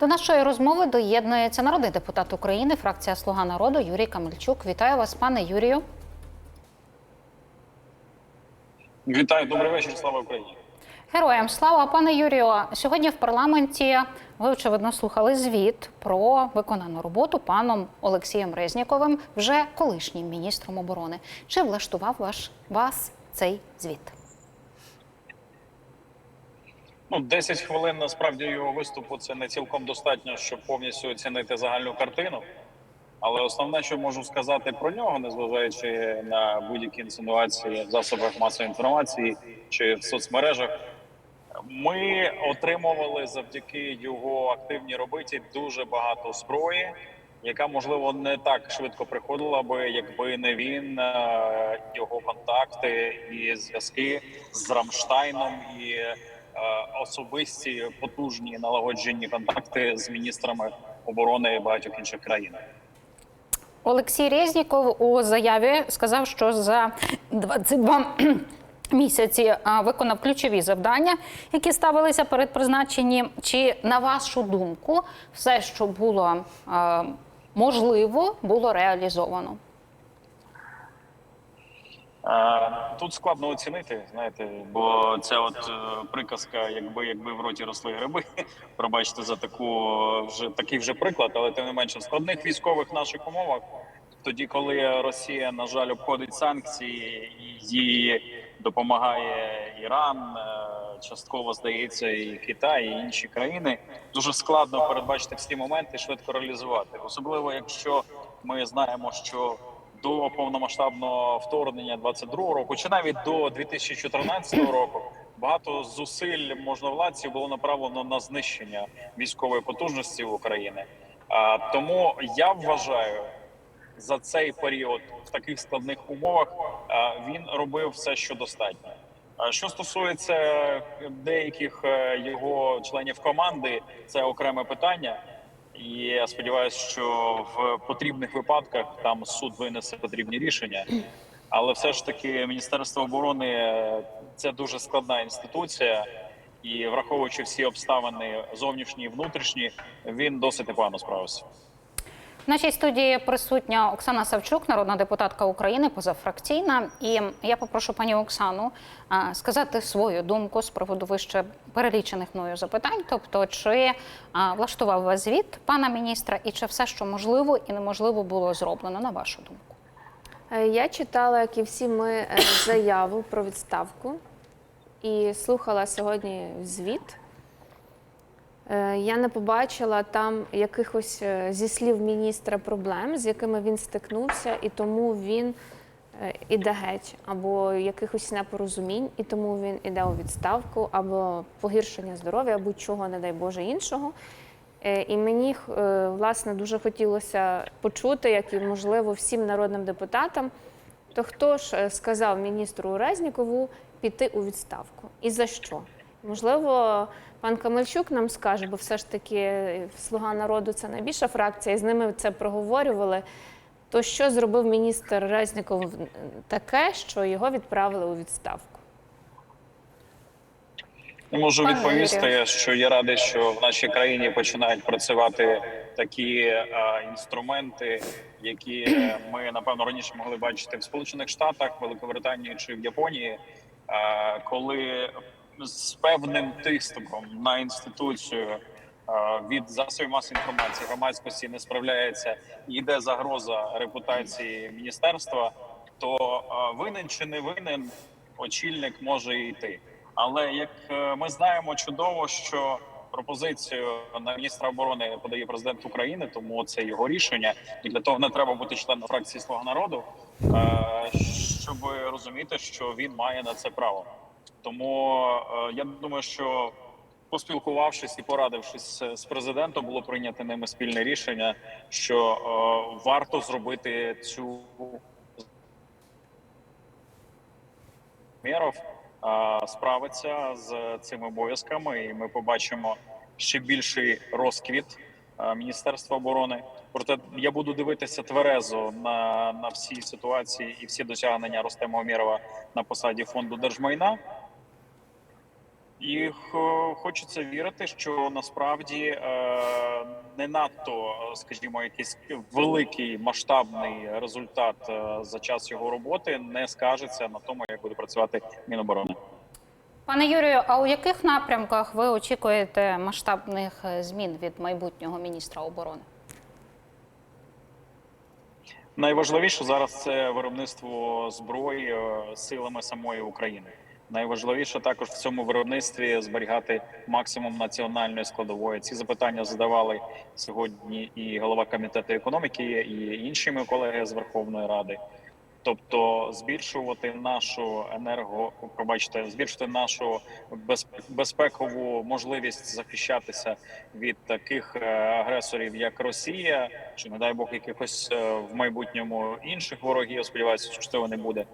До нашої розмови доєднується народний депутат України, фракція Слуга народу Юрій Камельчук. Вітаю вас, пане Юрію. Вітаю, добрий вечір. Слава Україні. Героям слава, пане Юрію. Сьогодні в парламенті ви очевидно слухали звіт про виконану роботу паном Олексієм Резніковим, вже колишнім міністром оборони. Чи влаштував ваш вас цей звіт? Ну, 10 хвилин насправді його виступу це не цілком достатньо, щоб повністю оцінити загальну картину. Але основне, що можу сказати про нього, незважаючи на будь-які інсинуації в засобах масової інформації чи в соцмережах, ми отримували завдяки його активній роботі дуже багато зброї, яка можливо не так швидко приходила би, якби не він, е, його контакти і зв'язки з Рамштайном і особисті потужні налагоджені контакти з міністрами оборони багатьох інших країн. Олексій Резніков у заяві сказав, що за 22 місяці виконав ключові завдання, які ставилися перед призначенням. Чи на вашу думку, все, що було можливо, було реалізовано? Тут складно оцінити, знаєте, бо це от е, приказка, якби якби в роті росли гриби. Пробачте за таку вже такий вже приклад, але тим не менше в складних військових наших умовах. Тоді, коли Росія на жаль обходить санкції, їй допомагає Іран, е, частково здається, і Китай, і інші країни, дуже складно передбачити всі моменти швидко реалізувати, особливо якщо ми знаємо, що до повномасштабного вторгнення 22-го року, чи навіть до 2014 року, багато зусиль можновладців було направлено на знищення військової потужності України. А тому я вважаю за цей період в таких складних умовах він робив все, що достатньо. Що стосується деяких е, його членів команди, це окреме питання. І я сподіваюся, що в потрібних випадках там суд винесе потрібні рішення. Але все ж таки, Міністерство оборони е, це дуже складна інституція, і враховуючи всі обставини зовнішні і внутрішні, він досить непогано справився. В нашій студії присутня Оксана Савчук, народна депутатка України, позафракційна. І я попрошу пані Оксану сказати свою думку з приводу вище перелічених мною запитань. Тобто, чи влаштував вас звіт пана міністра, і чи все, що можливо і неможливо було зроблено, на вашу думку? Е, Я читала, як і всі ми, е, заяву про відставку і слухала сьогодні звіт. Е, Я не побачила там якихось е, зі слів міністра проблем, з якими він стикнувся, і тому він е, іде геть, або якихось непорозумінь, і тому він іде у відставку, або погіршення здоров'я, або чого, не дай Боже, іншого. І мені власне дуже хотілося почути, як і можливо всім народним депутатам, то хто ж сказав міністру Резнікову піти у відставку і за що? Можливо, пан Камельчук нам скаже, бо все ж таки Слуга народу це найбільша фракція, і з ними це проговорювали. То що зробив міністр Резніков таке, що його відправили у відставку? Можу відповісти, що я радий, що в нашій країні починають працювати такі е, інструменти, які е, ми напевно раніше могли бачити в Сполучених Штатах, Великобританії чи в Японії, е, коли з певним тиском на інституцію е, від засобів масової інформації громадськості не справляється йде загроза репутації міністерства, то е, винен чи не винен очільник може йти. Але як е, ми знаємо чудово, що пропозицію на міністра оборони подає президент України, тому це його рішення, і для того не треба бути членом фракції Слуга народу, щоб розуміти, що він має на це право. Тому е, я думаю, що поспілкувавшись і порадившись з президентом, було прийнято ними спільне рішення, що е, варто зробити цю Мєров е, справиться з цими обов'язками, і ми побачимо ще більший розквіт Міністерства оборони. Проте я буду дивитися тверезо на, на всі ситуації і всі досягнення Ростема Омєрова на посаді фонду держмайна. І хочеться вірити, що насправді е, не надто, е, скажімо, якийсь великий масштабний результат е, за час його роботи не скажеться на тому, як буде працювати Міноборони. Пане Юрію, а у яких напрямках ви очікуєте масштабних е, змін від майбутнього міністра оборони? Найважливіше зараз це виробництво зброї е, силами самої України. Найважливіше також в цьому виробництві зберігати максимум національної складової. Ці запитання задавали сьогодні і голова комітету економіки, і інші мої колеги з Верховної Ради. Тобто збільшувати нашу енерго, пробачте, збільшити нашу безпекову можливість захищатися від таких е, агресорів, як Росія, чи не дай Бог якихось е, в майбутньому інших ворогів. Сподіваюся, що цього не буде.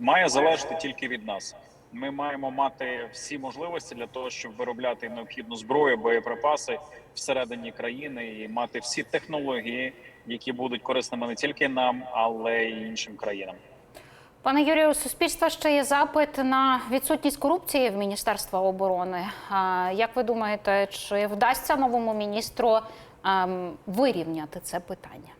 Має залежати тільки від нас. Ми маємо мати всі можливості для того, щоб виробляти необхідну зброю, боєприпаси всередині країни і мати всі технології, які будуть корисними не тільки нам, але й іншим країнам. Пане Юрію, у суспільства ще є запит на відсутність корупції в Міністерства оборони. Як ви думаєте, чи вдасться новому міністру ем, вирівняти це питання?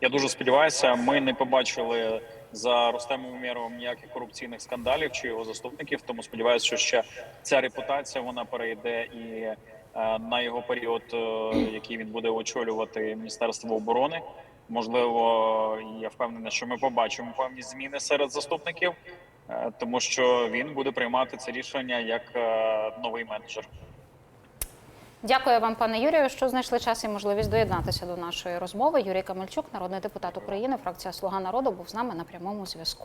Я дуже сподіваюся, ми не побачили за Рустемом Умєровим ніяких корупційних скандалів чи його заступників. Тому сподіваюся, що ще ця репутація вона перейде і е, на його період, е, який він буде очолювати Міністерство оборони. Можливо, я впевнений, що ми побачимо певні зміни серед заступників, е, тому що він буде приймати це рішення як новий менеджер. Дякую вам, пане Юрію, що знайшли час і можливість доєднатися до нашої розмови. Юрій Камельчук, народний депутат України, фракція Слуга народу, був з нами на прямому зв'язку.